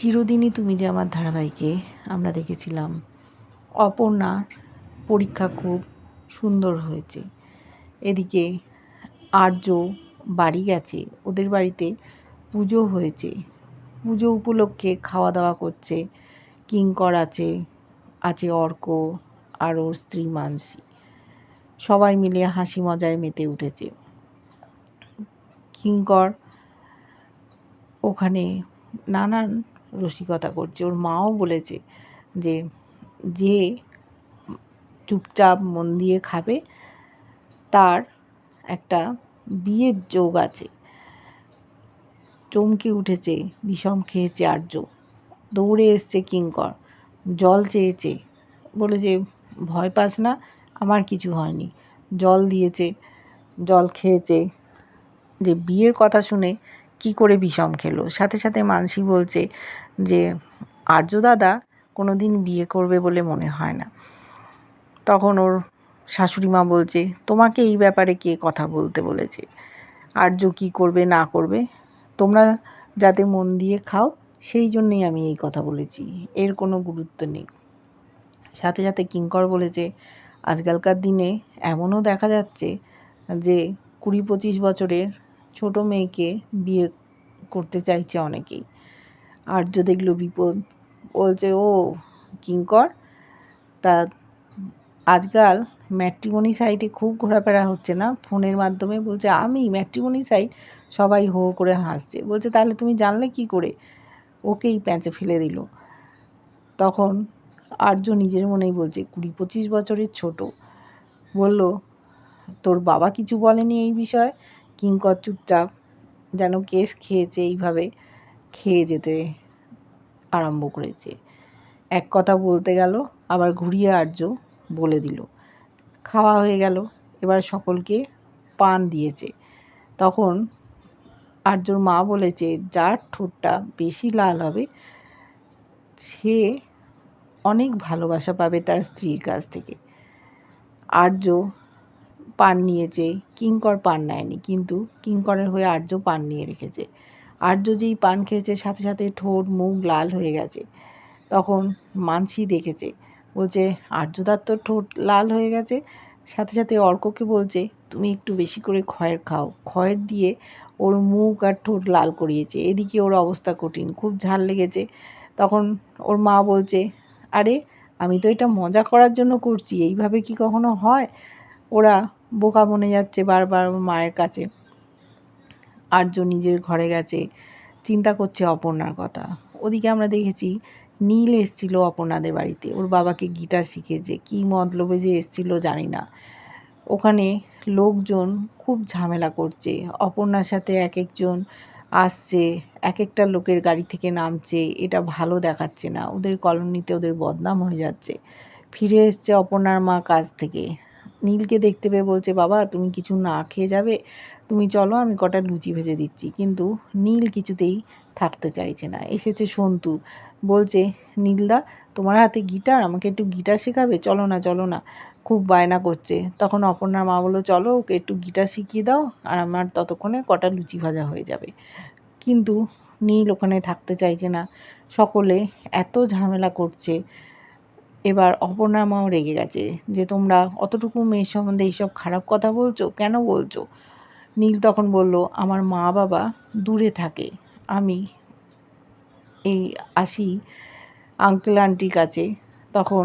চিরদিনই তুমি যে আমার ধারাবাহিকে আমরা দেখেছিলাম। অপর্ণার পরীক্ষা খুব সুন্দর হয়েছে। এদিকে আর্য বাড়ি গেছে, ওদের বাড়িতে পুজো হয়েছে। পুজো উপলক্ষে খাওয়া দাওয়া করছে, কিঙ্কর আছে আছে অর্ক আর ওর স্ত্রী মানসী। সবাই মিলে হাসি মজায় মেতে উঠেছে। কিঙ্কর ওখানে নানান রসিকতা করছে। ওর মাও বলেছে যে যে চুপচাপ মন দিয়ে খাবে, তার একটা বিয়ের যোগ আছে। চমকে উঠেছে, বিষম খেয়েছে আর্য। দৌড়ে এসছে কিঙ্কর। জল চেয়েছে। বলে যে, ভয় পাস না, আমার কিছু হয়নি। জল দিয়েছে, জল খেয়েছে। যে, বিয়ের কথা শুনে কি করে বিষম খেলো? সাথে সাথে মানসী বলছে যে, আর্য দাদা কোনো দিন বিয়ে করবে বলে মনে হয় না। তখন ওর শাশুড়ি মা বলছে, তোমাকে এই ব্যাপারে কে কথা বলতে বলেছে? আর্য কী করবে, না করবে? তোমরা যাতে মন দিয়ে খাও, সেই জন্যই আমি এই কথা বলেছি। এর কোনো গুরুত্ব নেই। সাথে সাথে কিঙ্কর বলেছে, আজকালকার দিনে এমনও দেখা যাচ্ছে যে কুড়ি পঁচিশ বছরের ছোট মেয়েকে বিয়ে করতে চাইছে অনেকেই। আর্য দেখল বিপদ বলছে, ও কিঙ্কর তা আজকাল ম্যাট্রিমনি সাইটে খুব ঘোরাফেরা হচ্ছে না? ফোনের মাধ্যমে বলছে, আমি ম্যাট্রিমনি সাইট সবাই হো করে হাসছে। বলছে, তাহলে তুমি জানলে কি করে? ওকেই প্যাঁচে ফেলে দিল। তখন আর্য নিজের মনেই বলছে, কুড়ি পঁচিশ বছরের ছোট। বলল, তোর বাবা কিছু বলেনি এই বিষয়ে? কিঙ্কর চুপচাপ যেন কেস খেয়েছে এইভাবে খেয়ে যেতে আরম্ভ করেছে। এক কথা বলতে গেল, আবার ঘুরিয়ে আর্য বলে দিল, খাওয়া হয়ে গেল, এবার সকলকে পান দিয়েছে। তখন আর্যর মা বলেছে, যার ঠোঁটটা বেশি লাল হবে, সে অনেক ভালোবাসা পাবে তার স্ত্রীর কাছ থেকে। আর্য পান নিয়েছে কিঙ্কর পান নেয়নি, কিন্তু কিঙ্করের হয়ে আর্য পান নিয়ে রেখেছে। আর্য যেই পান খেয়েছে, সাথে সাথে ঠোঁট, মুখ লাল হয়ে গেছে। তখন মানসি দেখেছে, বলছে, আর্যদার তো ঠোঁট লাল হয়ে গেছে। সাথে সাথে অর্ককে বলছে, তুমি একটু বেশি করে খয়ের খাও। খয়ের দিয়ে ওর মুখ আর ঠোঁট লাল করিয়েছে। এদিকে ওর অবস্থা কঠিন, খুব ঝাল লেগেছে। তখন ওর মা বলছে, আরে, আমি তো এটা মজা করার জন্য করছি। এইভাবে কি কখনো হয়? ওরা বোকা বনে যাচ্ছে বারবার মায়ের কাছে। আর্য নিজের ঘরে গেছে। চিন্তা করছে অপর্ণার কথা। ওদিকে আমরা দেখেছি, নীল এসছিল অপর্ণাদের বাড়িতে। ওর বাবাকে গিটার শিখেছে কী মতলবে যে এসছিল জানি না। ওখানে লোকজন খুব ঝামেলা করছে। অপর্ণার সাথে এক একজন আসছে, এক একটা লোকের গাড়ি থেকে নামছে। এটা ভালো দেখাচ্ছে না। ওদের কলোনিতে ওদের বদনাম হয়ে যাচ্ছে। ফিরে এসছে অপর্ণার মা কাজ থেকে। নীলকে দেখতে পেয়ে বলছে, বাবা, তুমি কিছু না খেয়ে যাবে। তুমি চলো, আমি কটা লুচি ভেজে দিচ্ছি। কিন্তু নীল কিছুতেই থাকতে চাইছে না। এসেছে সন্তু। বলছে, নীলদা, তোমার হাতে গিটার? আমাকে একটু গিটার শেখাবে? চলো না চলো না। খুব বায়না করছে। তখন অপর্ণার মা বলল, চলো, ওকে একটু গিটার শিখিয়ে দাও, আর আমার ততক্ষণে কটা লুচি ভাজা হয়ে যাবে। কিন্তু নীল ওখানে থাকতে চাইছে না। সকলে এত ঝামেলা করছে। এবার অপর্ণার মাও রেগে গেছে যে, তোমরা অতটুকু মেয়ের সম্বন্ধে এইসব খারাপ কথা বলছো? কেন বলছো? নীল তখন বলল, আমার মা বাবা দূরে থাকে। আমি এই আসি আঙ্কেল আন্টির কাছে। তখন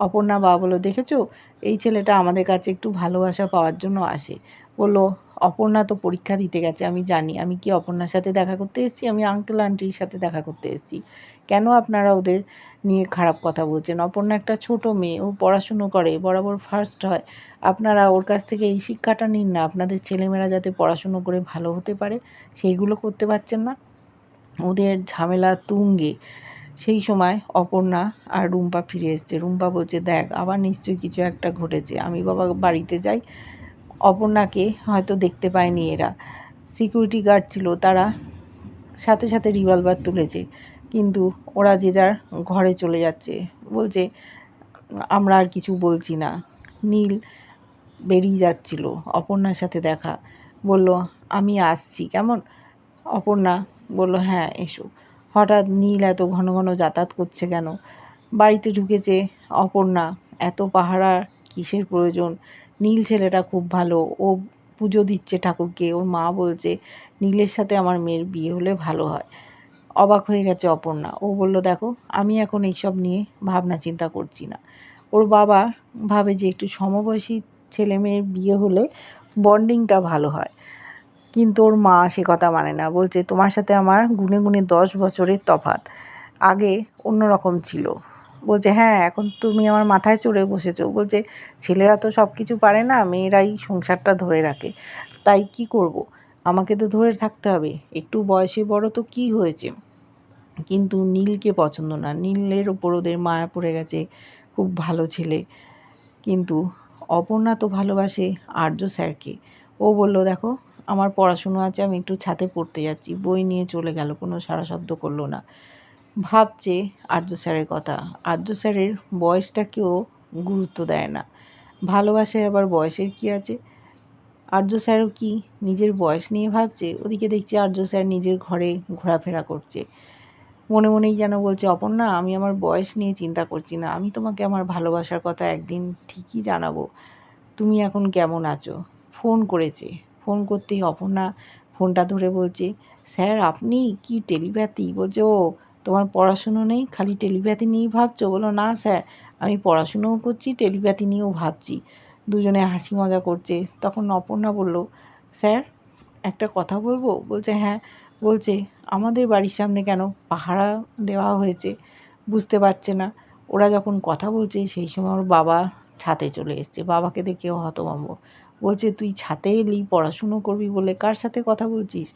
অপর্ণা বাবা বলল, দেখেছ? এই ছেলেটা আমাদের কাছে একটু ভালোবাসা পাওয়ার জন্য আসে। বলল অপর্ণা তো পরীক্ষা দিতে গেছে, আমি জানি। আমি কি অপর্ণার সাথে দেখা করতে এসেছি? আমি আঙ্কেল আন্টির সাথে দেখা করতে এসেছি। কেন আপনারা ওদের নিয়ে খারাপ কথা বলছেন? অপর্ণা একটা ছোট মেয়ে, ও পড়াশুনো করে, বরাবর ফার্স্ট হয়। আপনারা ওর কাছ থেকে এই শিক্ষাটা নিন না। আপনাদের ছেলেমেয়েরা যাতে পড়াশুনো করে ভালো হতে পারে, সেইগুলো করতে পারছেন না। ওদের ঝামেলা তুঙ্গে। সেই সময় অপর্ণা আর রুম্পা ফিরে এসছে। রুম্পা বলছে, দেখ, আবার নিশ্চয়ই কিছু একটা ঘটেছে। আমি বাবা বাড়িতে যাই অপর্ণাকে হয়তো দেখতে পায়নি এরা। সিকিউরিটি গার্ড ছিল, তারা সাথে সাথে রিভলভার তুলেছে। কিন্তু ওরা যে যার ঘরে চলে যাচ্ছে, বলছে, আমরা আর কিছু বলছি না। নীল বেরিয়ে যাচ্ছিল অপর্ণার সাথে দেখা। বলল, আমি আসছি। কেমন? অপর্ণা বলল হ্যাঁ এসো। হঠাৎ নীল এত ঘন ঘন যাতায়াত করছে কেন? বাড়িতে ঢুকেছে অপর্ণা। এত পাহারা কিসের প্রয়োজন? নীল ছেলেটা খুব ভালো। ও পুজো দিচ্ছে ঠাকুরকে। ওর মা বলছে, নীলের সাথে আমার মেয়ের বিয়ে হলে ভালো হয়। অবাক হয়ে গেছে অপর্ণা। ও বলল, দেখো, আমি এখন এইসব নিয়ে ভাবনা চিন্তা করছি না। ওর বাবা ভাবে যে একটু সমবয়সী ছেলে মেয়ের বিয়ে হলে বন্ডিংটা ভালো হয়। কিন্তু ওর মা সে কথা মানে না। বলছে, তোমার সাথে আমার গুনে গুনে দশ বছরের তফাত আগে অন্যরকম ছিল। বলছে হ্যাঁ এখন তুমি আমার মাথায় চড়ে বসেছো। বলছে, ছেলেরা তো সব কিছু পারে না, মেয়েরাই সংসারটা ধরে রাখে। তাই কি করব। আমাকে তো ধরে থাকতে হবে। একটু বয়সে বড় তো কি হয়েছে? কিন্তু নীলকে পছন্দ না। নীলের ওপর ওদের মায়া পড়ে গেছে। খুব ভালো ছেলে। কিন্তু অপর্ণা তো ভালোবাসে আর্য স্যারকে। ও বলল, দেখো, আমার পড়াশুনো আছে, আমি একটু ছাতে পড়তে যাচ্ছি। বই নিয়ে চলে গেল, কোনো সারা শব্দ করল না। ভাবছে আর্য স্যারের কথা। আর্য স্যারের বয়সটাকেও গুরুত্ব দেয় না। ভালোবাসে আবার বয়সের কি আছে? আর্য স্যারও কি নিজের বয়স নিয়ে ভাবছে? ওদিকে দেখছি আর্য স্যার নিজের ঘরে ঘোরাফেরা করছে। মনে মনেই যেন বলছে, অপর্ণা, আমি আমার বয়স নিয়ে চিন্তা করছি না। আমি তোমাকে আমার ভালোবাসার কথা একদিন ঠিকই জানাব। তুমি এখন কেমন আছো? ফোন করেছে। ফোন করতেই অপর্ণা ফোনটা ধরে বলছে, স্যার, আপনি কি টেলিপ্যাথি? বলছে, ও তোমার পড়াশুনো নেই? খালি টেলিপ্যাথি নিয়েই ভাবছ? বলো, না, স্যার, আমি পড়াশুনোও করছি, টেলিপ্যাথি নিয়েও ভাবছি। দুজনে হাসি মজা করছে। তখন অপর্ণা বলল, স্যার, একটা কথা বলব? বলছে হ্যাঁ। বলছে, আমাদের বাড়ির সামনে কেন পাহারা দেওয়া হয়েছে? বুঝতে পারছে না। ওরা যখন কথা বলছে, সেই সময় ওর বাবা ছাতে চলে এসছে। বাবাকে দেখেও হতভম্ব। বলছে, তুই ছাতে এলি, পড়াশুনো করবি বলে কার সাথে কথা বলছিস?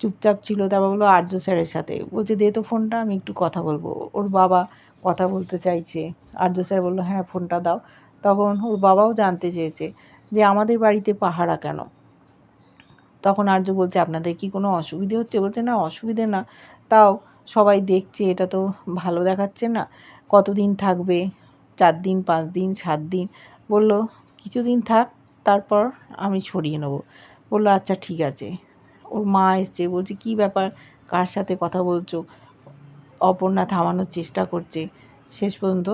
চুপচাপ ছিল তারপর বলল, আর্য স্যারের সাথে। বলছে, দে তো ফোনটা, আমি একটু কথা বলব। ওর বাবা কথা বলতে চাইছে। আর্য স্যার বলল হ্যাঁ ফোনটা দাও। তখন ওর বাবাও জানতে চেয়েছে যে, আমাদের বাড়িতে পাহারা কেন? তখন আর্য বলছে, আপনাদের কি কোনো অসুবিধে হচ্ছে? বলছে, না, অসুবিধে না। তাও সবাই দেখছে, এটা তো ভালো দেখাচ্ছে না। কতদিন থাকবে? চার দিন, পাঁচ দিন, সাত দিন? বলল, কিছুদিন থাক, তারপর আমি ছড়িয়ে নেব। বলল আচ্ছা ঠিক আছে। ওর মা এসছে, বলছে, কি ব্যাপার? কার সাথে কথা বলছো? অপর্ণা থামানোর চেষ্টা করছে। শেষ পর্যন্ত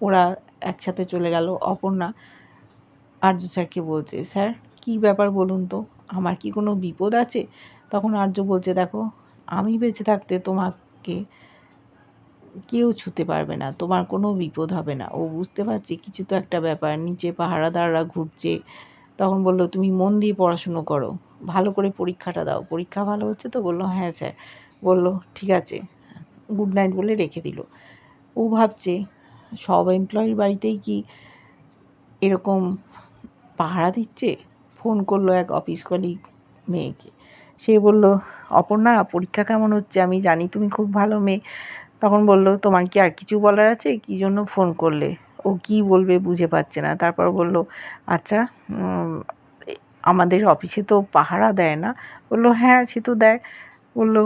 ওরা একসাথে চলে গেল। অপর্ণা আর্য স্যারকে বলছে, স্যার, কি ব্যাপার বলুন তো? আমার কি কোনো বিপদ আছে? তখন আর্য বলছে, দেখো, আমি বেঁচে থাকতে তোমাকে কেউ ছুতে পারবে না। তোমার কোনো বিপদ হবে না। ও বুঝতে পারছে, কিছু তো একটা ব্যাপার। নিচে পাহারাদাররা ঘুরছে। তখন বলল, তুমি মন দিয়ে পড়াশুনো করো। ভালো করে পরীক্ষাটা দাও। পরীক্ষা ভালো হচ্ছে তো? বলল হ্যাঁ স্যার। বলল, ঠিক আছে। গুড নাইট বলে রেখে দিল। ও ভাবছে, সব এমপ্লয়ির বাড়িতেই কি এরকম পাহারা দিচ্ছে? ফোন করল এক অফিস কলিগ মেয়েকে। সে বলল, অপর্ণা, পরীক্ষা কেমন হচ্ছে? আমি জানি তুমি খুব ভালো মেয়ে। তখন বলল, তোমার কি আর কিছু বলার আছে? কী জন্য ফোন করলে? ও কি বলবে বুঝে পাচ্ছে না। তারপর বলল আচ্ছা আমাদের অফিসে তো পাহারা দেয় না। বলল হ্যাঁ সে তো দেয়। বলল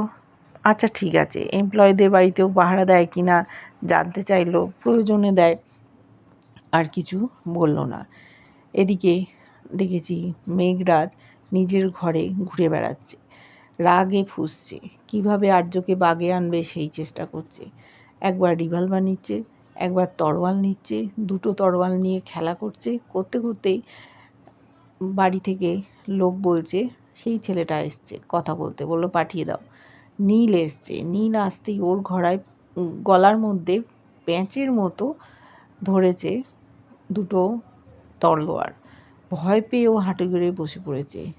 আচ্ছা ঠিক আছে এমপ্লয়ীদের বাড়িতেও পাহারা দেয় কি না জানতে চাইলো, প্রয়োজনে দেয়। আর কিছু বলল না। এদিকে দেখেছি মেঘরাজ নিজের ঘরে ঘুরে বেড়াচ্ছে। রাগে ফুসছে। কীভাবে আর্যকে বাগে আনবে সেই চেষ্টা করছে। একবার রিভলভার নিচ্ছে। একবার তরোয়াল নিচ্ছে, দুটো তরোয়াল নিয়ে খেলা করছে। করতে করতেই বাড়ি থেকে লোক বলছে, সেই ছেলেটা এসছে। কথা বলতে বলল, পাঠিয়ে দাও। নীল এসছে। নীল আসতেই ওর ঘোড়ায় গলার মধ্যে প্যাঁচের মতো ধরেছে দুটো তলোয়ার ভয় পেয়ে ও হাঁটু গেড়ে বসে পড়েছে।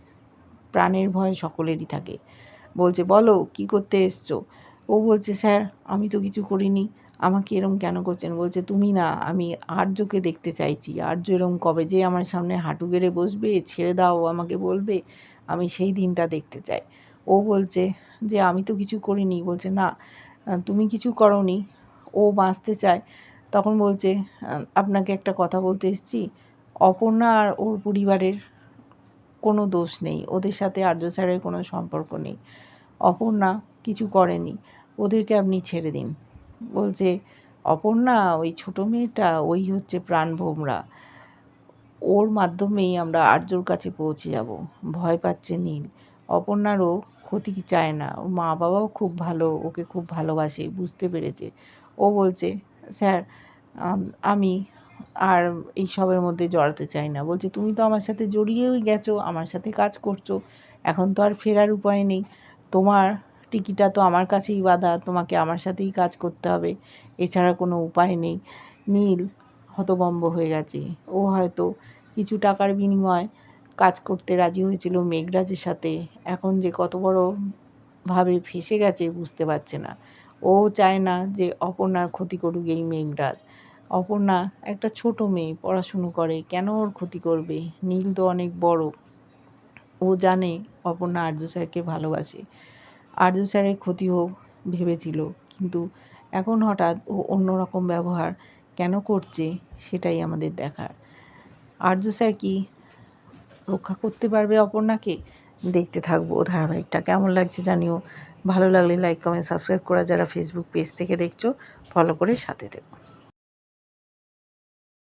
প্রাণের ভয় সকলেরই থাকে। বলছে, বলো, কি করতে এসছো? ও বলছে, স্যার, আমি তো কিছু করিনি। আমাকে এরম কেন করছেন? বলছে, তুমি না, আমি আর্যকে দেখতে চাইছি। আর্য এরম কবে যে আমার সামনে হাঁটু গেড়ে বসবে, ছেড়ে দাও, আমাকে বলবে, আমি সেই দিনটা দেখতে চাই। ও বলছে যে, আমি তো কিছু করিনি। বলছে, না তুমি কিছু করনি। ও বাঁচতে চায়। তখন বলছে আপনাকে একটা কথা বলতে এসেছি। অপর্ণা আর ওর পরিবারের কোনো দোষ নেই। ওদের সাথে আর্য স্যারের কোনো সম্পর্ক নেই। অপর্ণা কিছু করেনি। ওদেরকে আপনি ছেড়ে দিন। বলছে, অপর্ণা, ওই ছোটো মেয়েটা, ওই হচ্ছে প্রাণভোমরা ওর মাধ্যমেই আমরা আর্যর কাছে পৌঁছে যাব। ভয় পাচ্ছে নীল। অপর্ণারও ক্ষতি চায় না। ওর মা বাবাও খুব ভালো, ওকে খুব ভালোবাসে, বুঝতে পেরেছে। ও বলছে, স্যার আমি আর এই সবের মধ্যে জড়াতে চাই না। বলছে, তুমি তো আমার সাথে জড়িয়েই গেছো, আমার সাথে কাজ করছ, এখন তো আর ফেরার উপায় নেই। তোমার টিকিটা তো আমার কাছেই বাঁধা, তোমাকে আমার সাথেই কাজ করতে হবে। এছাড়া কোনো উপায় নেই। নীল হতবম্ব হয়ে গেছে। ও হয়তো কিছু টাকার বিনিময়ে কাজ করতে রাজি হয়েছিল মেঘরাজের সাথে। এখন যে কত বড় ভাবে ফেসে গেছে বুঝতে পারছে না। ও চায় না যে অপর্ণার ক্ষতি করুক এই মেঘরাজ। অপর্ণা একটা ছোট মেয়ে, পড়াশুনো করে। কেন ওর ক্ষতি করবে? নীল তো অনেক বড়। ও জানে অপর্ণা আর্য স্যারকে ভালোবাসে। আর্য স্যারের ক্ষতি হোক ভেবেছিল, কিন্তু এখন হঠাৎ ও অন্যরকম ব্যবহার কেন করছে সেটাই আমাদের দেখার। আর্য স্যার কি রক্ষা করতে পারবে অপর্ণাকে? দেখতে থাকব ধারাবাহিকটা। কেমন লাগছে জানিও। ভালো লাগলে লাইক কমেন্ট সাবস্ক্রাইব করা যারা ফেসবুক পেজ থেকে দেখছ ফলো করে সাথে থেকো।